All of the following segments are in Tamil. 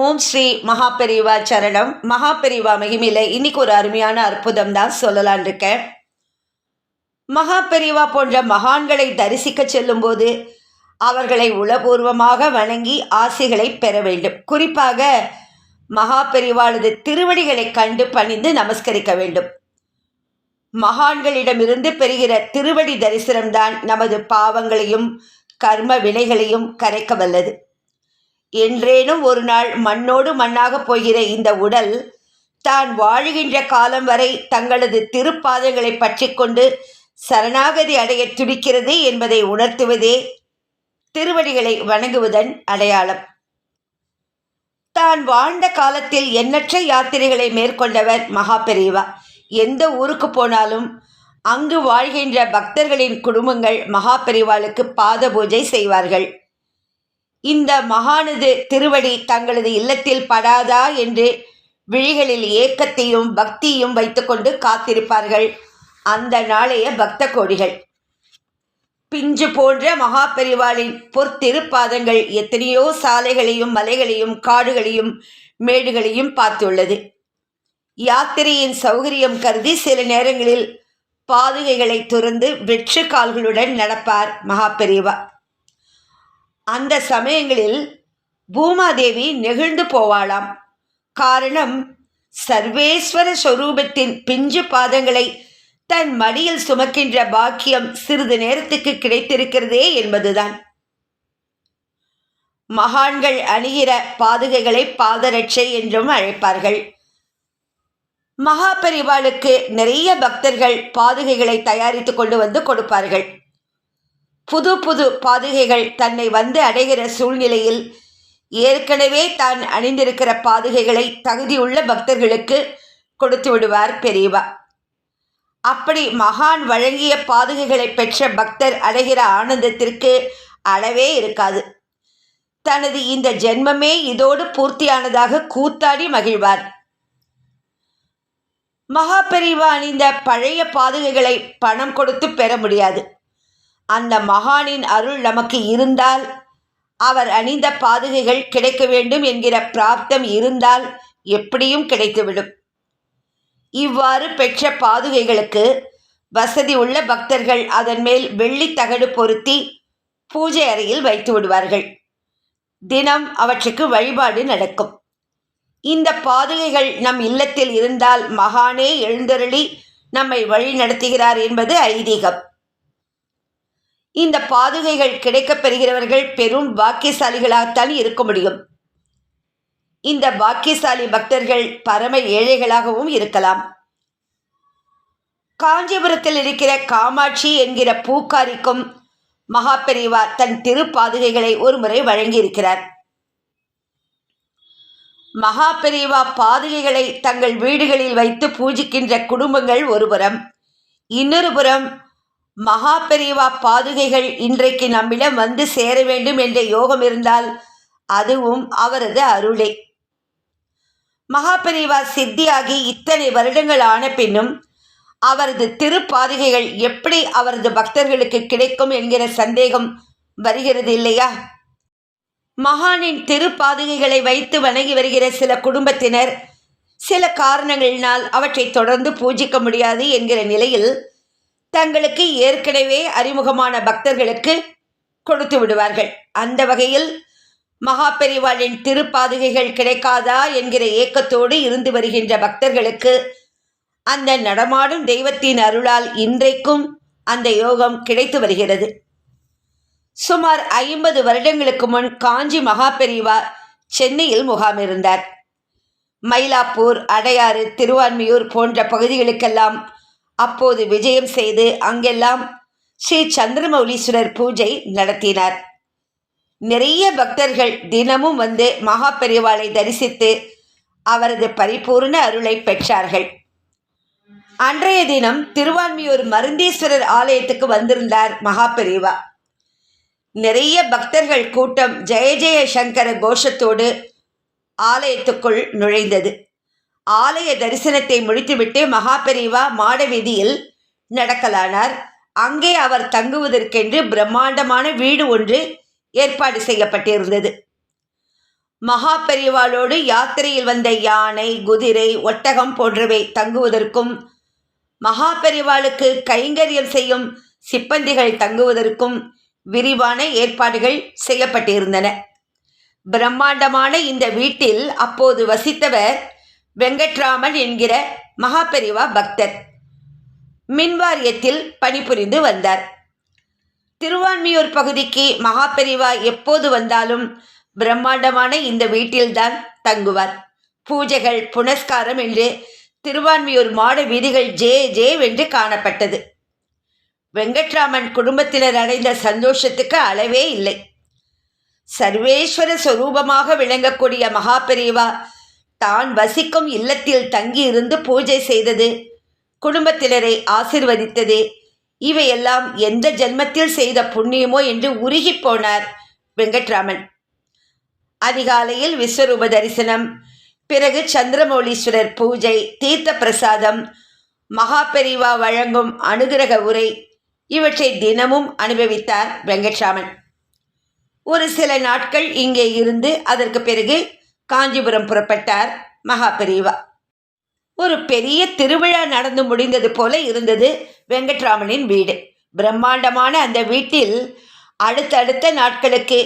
ஓம் ஸ்ரீ மகாபெரிவா சரணம். மகாபெரிவா மகிமையில் இன்னைக்கு ஒரு அருமையான அற்புதம் தான் சொல்லலான் இருக்கேன். மகாபெரிவா போன்ற மகான்களை தரிசிக்க செல்லும்போது அவர்களை உளபூர்வமாக வணங்கி ஆசைகளை பெற வேண்டும். குறிப்பாக மகாபெரிவாளது திருவடிகளை கண்டு பணிந்து நமஸ்கரிக்க வேண்டும். மகான்களிடமிருந்து பெறுகிற திருவடி தரிசனம்தான் நமது பாவங்களையும் கர்ம வினைகளையும் கரைக்க வல்லது. என்றேனும் ஒரு நாள் மண்ணோடு மண்ணாக போகிற இந்த உடல் தான் வாழுகின்ற காலம் வரை தங்களது திருப்பாதங்களை பற்றி கொண்டு சரணாகதி அடைய துடிக்கிறது என்பதை உணர்த்துவதே திருவடிகளை வணங்குவதன் அடையாளம். தான் வாழ்ந்த காலத்தில் எண்ணற்ற யாத்திரைகளை மேற்கொண்டவர் மகாபெரிவா. எந்த ஊருக்கு போனாலும் அங்கு வாழ்கின்ற பக்தர்களின் குடும்பங்கள் மகாபெரிவாளுக்கு பாத பூஜை செய்வார்கள். இந்த மகானது திருவடி தங்களது இல்லத்தில் படாதா என்று விழிகளில் ஏக்கத்தையும் பக்தியும் வைத்துக்கொண்டு காத்திருப்பார்கள். அந்த நாளைய பக்த கோடிகள் பிஞ்சு போன்ற மகாபெரிவாளின் பொற்திருப்பாதங்கள் எத்தனையோ சாலைகளையும் மலைகளையும் காடுகளையும் மேடுகளையும் பார்த்துள்ளது. யாத்திரையின் சௌகரியம் கருதி சில நேரங்களில் பாதுகைகளை துறந்து வெற்று கால்களுடன் நடப்பார் மகாபெரிவா. அந்த சமயங்களில் பூமாதேவி நெகிழ்ந்து போவாளாம். காரணம் சர்வேஸ்வர ஸ்வரூபத்தின் பிஞ்சு பாதங்களை தன் மடியில் சுமக்கின்ற பாக்கியம் சிறிது நேரத்துக்கு கிடைத்திருக்கிறதே என்பதுதான். மகான்கள் அணிகிற பாதுகைகளை பாதரட்சை என்றும் அழைப்பார்கள். மகாபரிவாளுக்கு நிறைய பக்தர்கள் பாதுகைகளை தயாரித்து கொண்டு வந்து கொடுப்பார்கள். புது புது பாதுகைகள் தன்னை வந்து அடைகிற சூழ்நிலையில் ஏற்கனவே தான் அணிந்திருக்கிற பாதுகைகளை தகுதியுள்ள பக்தர்களுக்கு கொடுத்து விடுவார் பெரியவா. அப்படி மகான் வழங்கிய பாதுகைகளை பெற்ற பக்தர் அடைகிற ஆனந்தத்திற்கு அளவே இருக்காது. தனது இந்த ஜென்மமே இதோடு பூர்த்தியானதாக கூத்தாடி மகிழ்வார். மகாபெரிவா அணிந்த பழைய பாதுகைகளை பணம் கொடுத்து பெற முடியாது. அந்த மகானின் அருள் நமக்கு இருந்தால் அவர் அணிந்த பாதுகைகள் கிடைக்க வேண்டும் என்கிற பிராப்தம் இருந்தால் எப்படியும் கிடைத்துவிடும். இவ்வாறு பெற்ற பாதுகைகளுக்கு வசதி உள்ள பக்தர்கள் அதன் மேல் வெள்ளி தகடு பொருத்தி பூஜை அறையில் வைத்து விடுவார்கள். தினம் அவற்றுக்கு வழிபாடு நடக்கும். இந்த பாதுகைகள் நம் இல்லத்தில் இருந்தால் மகானே எழுந்தருளி நம்மை வழி நடத்துகிறார் என்பது ஐதீகம். இந்த பாதுகைகள் கிடைக்கப் பெறுகிறவர்கள் பெரும் பாக்கியசாலிகளாகத்தான் இருக்க முடியும். இந்த பாக்கியசாலி பக்தர்கள் பரம ஏழைகளாகவும் இருக்கலாம். காஞ்சிபுரத்தில் இருக்கிற காமாட்சி என்கிற பூக்காரிக்கும் மகாபெரிவா தன் திருப்பாதுகைகளை ஒருமுறை வழங்கியிருக்கிறார். மகாபெரிவா பாதுகைகளை தங்கள் வீடுகளில் வைத்து பூஜிக்கின்ற குடும்பங்கள் ஒருபுறம் இன்னொரு புறம் மகாபெரிவா பாதுகைகள் இன்றைக்கு நம்மிடம் வந்து சேர வேண்டும் என்ற யோகம் இருந்தால் அதுவும் அவரது அருளே. மகாபெரிவா சித்தியாகி இத்தனை வருடங்கள் ஆன பின்னும் அவரது திருப்பாதுகைகள் எப்படி அவரது பக்தர்களுக்கு கிடைக்கும் என்கிற சந்தேகம் வருகிறது இல்லையா? மகானின் திருப்பாதுகைகளை வைத்து வணங்கி வருகிற சில குடும்பத்தினர் சில காரணங்களினால் அவற்றை தொடர்ந்து பூஜிக்க முடியாது என்கிற நிலையில் தங்களுக்கு ஏற்கனவே அறிமுகமான பக்தர்களுக்கு கொடுத்து விடுவார்கள். அந்த வகையில் மகாபெரிவாளின் திருப்பாதுகைகள் கிடைக்காதா என்கிற ஏக்கத்தோடு இருந்து வருகின்ற பக்தர்களுக்கு அந்த நடமாடும் தெய்வத்தின் அருளால் இன்றைக்கும் அந்த யோகம் கிடைத்து வருகிறது. சுமார் ஐம்பது வருடங்களுக்கு முன் காஞ்சி மகாபெரிவா சென்னையில் முகாமிருந்தார் மயிலாப்பூர் அடையாறு திருவான்மியூர் போன்ற பகுதிகளுக்கெல்லாம் அப்போது விஜயம் செய்து அங்கெல்லாம் ஸ்ரீ சந்திரமௌலீஸ்வரர் பூஜை நடத்தினார். நிறைய பக்தர்கள் தினமும் வந்து மகாபெரிவாளை தரிசித்து அவரது பரிபூர்ண அருளை பெற்றார்கள். அன்றைய தினம் திருவான்மியூர் மருந்தீஸ்வரர் ஆலயத்துக்கு வந்திருந்தார் மகாபெரிவா நிறைய பக்தர்கள் கூட்டம் ஜெய ஜெய சங்கர கோஷத்தோடு ஆலயத்துக்குள் நுழைந்தது. ஆலய தரிசனத்தை முடித்துவிட்டு மகாபெரிவா மாடவீதியில் நடக்கலானார். அங்கே அவர் தங்குவதற்கென்று பிரம்மாண்டமான வீடு ஒன்று ஏற்பாடு செய்யப்பட்டிருந்தது. மகாபெரிவாளோடு யாத்திரையில் வந்த யானை குதிரை ஒட்டகம் போன்றவை தங்குவதற்கும் மகாபெரிவாளுக்கு கைங்கரியம் செய்யும் சிப்பந்திகள் தங்குவதற்கும் விரிவான ஏற்பாடுகள் செய்யப்பட்டிருந்தன. பிரம்மாண்டமான இந்த வீட்டில் அப்போது வசித்தவர் வெங்கட்ராமன் என்கிற மகாபெரிவா பக்தர். மின்வாரியத்தில் பணிபுரிந்து வந்தார். திருவான்மியூர் பகுதிக்கு மகாபெரிவா எப்போது வந்தாலும் பிரம்மாண்டமான இந்த வீட்டில்தான் தங்குவார். பூஜைகள் புனஸ்காரம் என்று திருவான்மியூர் மாட வீதிகள் ஜே ஜே வென்று காணப்பட்டது. வெங்கட்ராமன் குடும்பத்தினர் அடைந்த சந்தோஷத்துக்கு அளவே இல்லை. சர்வேஸ்வர சொரூபமாக விளங்கக்கூடிய மகாபெரிவா தான் வசிக்கும் இல்லத்தில் தங்கியிருந்து பூஜை செய்தது. குடும்பத்தினரை ஆசிர்வதித்தது. இவையெல்லாம் எந்த ஜென்மத்தில் செய்த புண்ணியமோ என்று உருகி போனார் வெங்கட்ராமன். அதிகாலையில் விஸ்வரூப தரிசனம் பிறகு சந்திரமௌலீஸ்வரர் பூஜை தீர்த்த பிரசாதம் மகாபெரிவா வழங்கும் அனுகிரக உரை. இவற்றை தினமும் அனுபவித்தார் வெங்கட்ராமன். ஒரு சில நாட்கள் இங்கே இருந்து அதற்கு பிறகு காஞ்சிபுரம் புறப்பட்டார் மகாபெரிவா. ஒரு பெரிய திருவிழா நடந்து முடிந்தது போல இருந்தது வெங்கட்ராமனின் வீடு. பிரம்மாண்டமான அந்த வீட்டில் அடுத்தடுத்த நாட்களுக்கு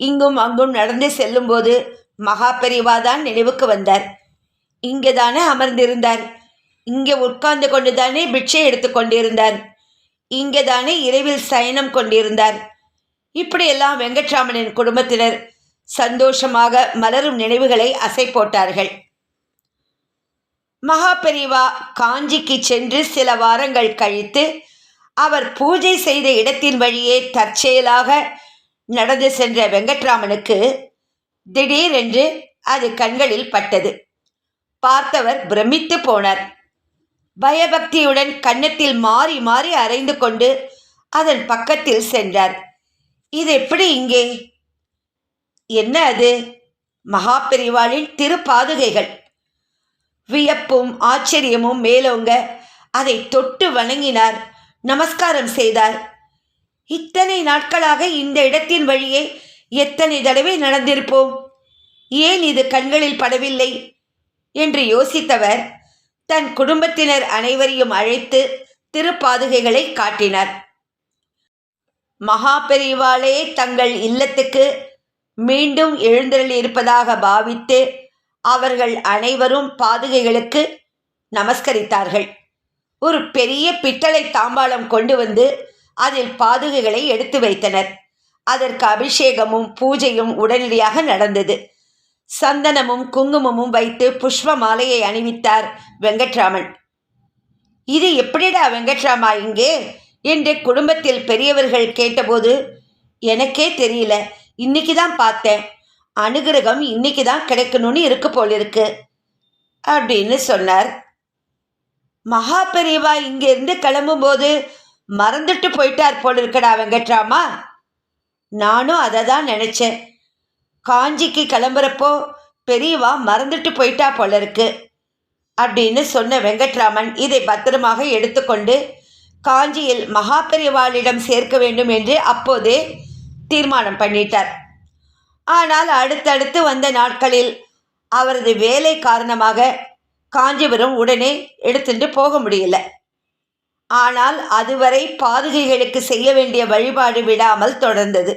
இங்கும் அங்கும் நடந்து செல்லும்போது மகாபெரிவா தான் நினைவுக்கு வந்தார். இங்கே தானே அமர்ந்திருந்தார். இங்கே உட்கார்ந்து கொண்டு தானே பிட்சை எடுத்து கொண்டிருந்தார். இங்கே தானே இரவில் சயனம் கொண்டிருந்தார். இப்படியெல்லாம் வெங்கட்ராமனின் குடும்பத்தினர் சந்தோஷமாக மலரும் நினைவுகளை அசை போட்டார்கள். மகாபெரிவா காஞ்சிக்கு சென்று சில வாரங்கள் கழித்து அவர் பூஜை செய்த இடத்தின் வழியே தற்செயலாக நடந்து சென்ற வெங்கட்ராமனுக்கு திடீரென்று அது கண்களில் பட்டது. பார்த்தவர் பிரமித்து போனார். பயபக்தியுடன் கன்னத்தில் மாறி மாறி அரைந்து கொண்டு அதன் பக்கத்தில் சென்றார். இது எப்படி இங்கே? என்ன அது? மகாபெரிவாளின் திருப்பாதுகைகள். வியப்பும் ஆச்சரியமும் மேலோங்க அதை தொட்டு வணங்கினார். நமஸ்காரம் செய்தார். இத்தனை நாட்களாக இந்த இடத்தின் வழியே எத்தனை தடவை நடந்திருப்போம்? ஏன் இது கண்களில் படவில்லை? என்று யோசித்தவர் தன் குடும்பத்தினர் அனைவரையும் அழைத்து திருப்பாதுகைகளை காட்டினார். மகாபெரிவாளே தங்கள் இல்லத்துக்கு மீண்டும் எழுந்தருளியிருப்பதாக பாவித்து அவர்கள் அனைவரும் பாதுகைகளுக்கு நமஸ்கரித்தார்கள். ஒரு பெரிய பித்தளை தாம்பாளம் கொண்டு வந்து அதில் பாதுகைகளை எடுத்து வைத்தனர். அதற்கு அபிஷேகமும் பூஜையும் உடனடியாக நடந்தது. சந்தனமும் குங்குமமும் வைத்து புஷ்ப மாலையை அணிவித்தார் வெங்கட்ராமன். இது எப்படிடா வெங்கட்ராமா இங்கே? என்று குடும்பத்தில் பெரியவர்கள் கேட்டபோது எனக்கே தெரியல. இன்னைக்கு தான் பார்த்தேன். அனுகிரகம் இன்னைக்கு தான் கிடைக்கணும்னு இருக்கு போல் இருக்கு. அப்படின்னு சொன்னார். மகா பெரியவா இங்கேருந்து கிளம்பும்போது மறந்துட்டு போயிட்டார் போல் இருக்கடா வெங்கட்ராமா. நானும் அதை தான் நினச்சேன். காஞ்சிக்கு கிளம்புறப்போ பெரியவா மறந்துட்டு போயிட்டா போல இருக்கு. அப்படின்னு சொன்ன வெங்கட்ராமன் இதை பத்திரமாக எடுத்துக்கொண்டு காஞ்சியில் மகா பெரியவாளிடம் சேர்க்க வேண்டும் என்று அப்போதே தீர்மானம் பண்ணிட்டார். ஆனால் அடுத்தடுத்து வந்த நாட்களில் அவரது வேலை காரணமாக காஞ்சிபுரம் உடனே எடுத்துட்டு போக முடியல. ஆனால் அதுவரை பாதுகைகளுக்கு செய்ய வேண்டிய வழிபாடு விடாமல் தொடர்ந்தது.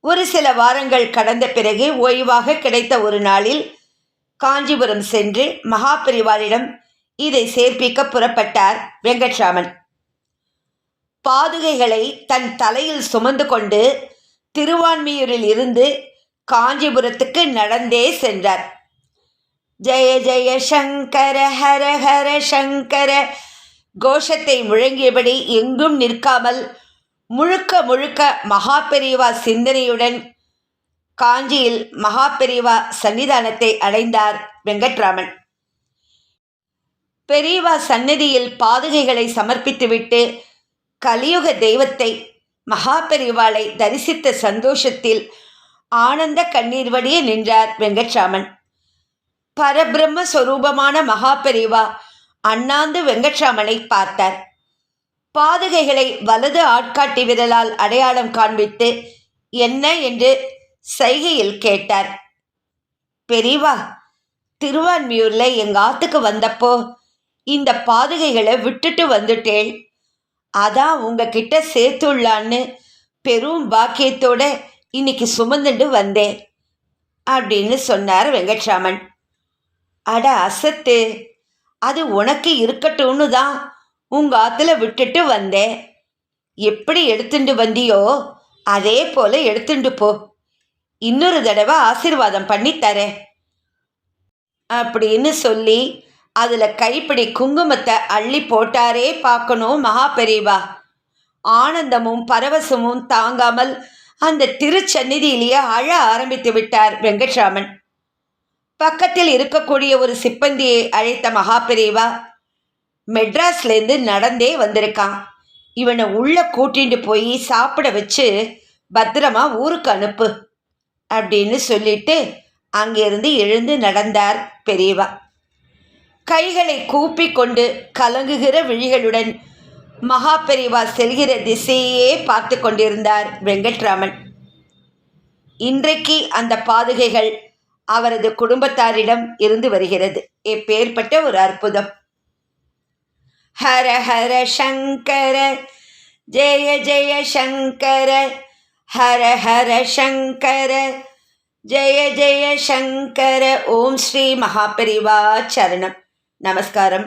ஒரு சில வாரங்கள் கடந்த பிறகு ஓய்வாக கிடைத்த ஒரு நாளில் காஞ்சிபுரம் சென்று மகாபரிவாரிடம் இதை சேர்ப்பிக்க புறப்பட்டார் வெங்கட்ராமன். பாதுகைகளை தன் தலையில் சுமந்து கொண்டு திருவான்மியூரில் இருந்து காஞ்சிபுரத்துக்கு நடந்தே சென்றார். ஜெய ஜெய சங்கர ஹர ஹர சங்கர கோஷத்தை முழங்கியபடி எங்கும் நிற்காமல் முழுக்க முழுக்க மகாபெரிவா சிந்தனையுடன் காஞ்சியில் மகாபெரிவா சன்னிதானத்தை அடைந்தார் வெங்கட்ராமன். பெரியவா சந்நிதியில் பாதுகைகளை சமர்ப்பித்துவிட்டு கலியுக தெய்வத்தை மகாபெரிவாளை தரிசித்த சந்தோஷத்தில் ஆனந்த கண்ணீர் வடிய நின்றார் வெங்கட்ராமன். பரபிரம்ம சொரூபமான மகாபெரிவா அண்ணாந்து வெங்கட்ராமனை பார்த்தார். பாதுகைகளை வலது ஆட்காட்டி விரலால் அடையாளம் காண்பித்து என்ன? என்று சைகையில் கேட்டார். பெரியவா திருவான்மியூர்ல எங்க ஆத்துக்கு வந்தப்போ இந்த பாதுகைகளை விட்டுட்டு வந்துட்டேன். அதான் உங்ககிட்ட சேர்த்துள்ளான்னு பெரும் பாக்கியத்தோட இன்னைக்கு சுமந்துட்டு வந்தேன் அப்படின்னு சொன்னார் வெங்கட்ராமன். அட அசத்து அது உனக்கு இருக்கட்டும்னு தான் உங்கள் ஆத்துல விட்டுட்டு வந்தேன். எப்படி எடுத்துட்டு வந்தியோ அதே போல எடுத்துட்டு போ. இன்னொரு தடவை ஆசீர்வாதம் பண்ணி தரேன் அப்படின்னு சொல்லி அதில் கைப்பிடி குங்குமத்தை அள்ளி போட்டாரே பார்க்கணும் மகா பெரியவா. ஆனந்தமும் பரவசமும் தாங்காமல் அந்த திருச்சந்நிதியிலேயே அழ ஆரம்பித்து விட்டார் வெங்கட்ராமன். பக்கத்தில் இருக்கக்கூடிய ஒரு சிப்பந்தியை அழைத்த மகா பெரியவா மெட்ராஸ்லேருந்து நடந்தே வந்திருக்கான். இவனை உள்ள கூட்டிட்டு போய் சாப்பிட வச்சு பத்திரமா ஊருக்கு அனுப்பு அப்படின்னு சொல்லிட்டு அங்கிருந்து எழுந்து நடந்தார் பெரியவா. கைகளை கூப்பி கொண்டு கலங்குகிற விழிகளுடன் மகாபெரிவா செல்கிற திசையே பார்த்து கொண்டிருந்தார் வெங்கட்ராமன். இன்றைக்கு அந்த பாதுகைகள் அவரது குடும்பத்தாரிடம் இருந்து வருகிறது. எப்பேற்பட்ட ஒரு அற்புதம். ஹர ஹர சங்கர ஜெய ஜெய சங்கர ஹர ஹர சங்கர ஜெய ஜெய சங்கர ஓம் ஸ்ரீ மகாபெரிவா சரணம். நமஸ்காரம்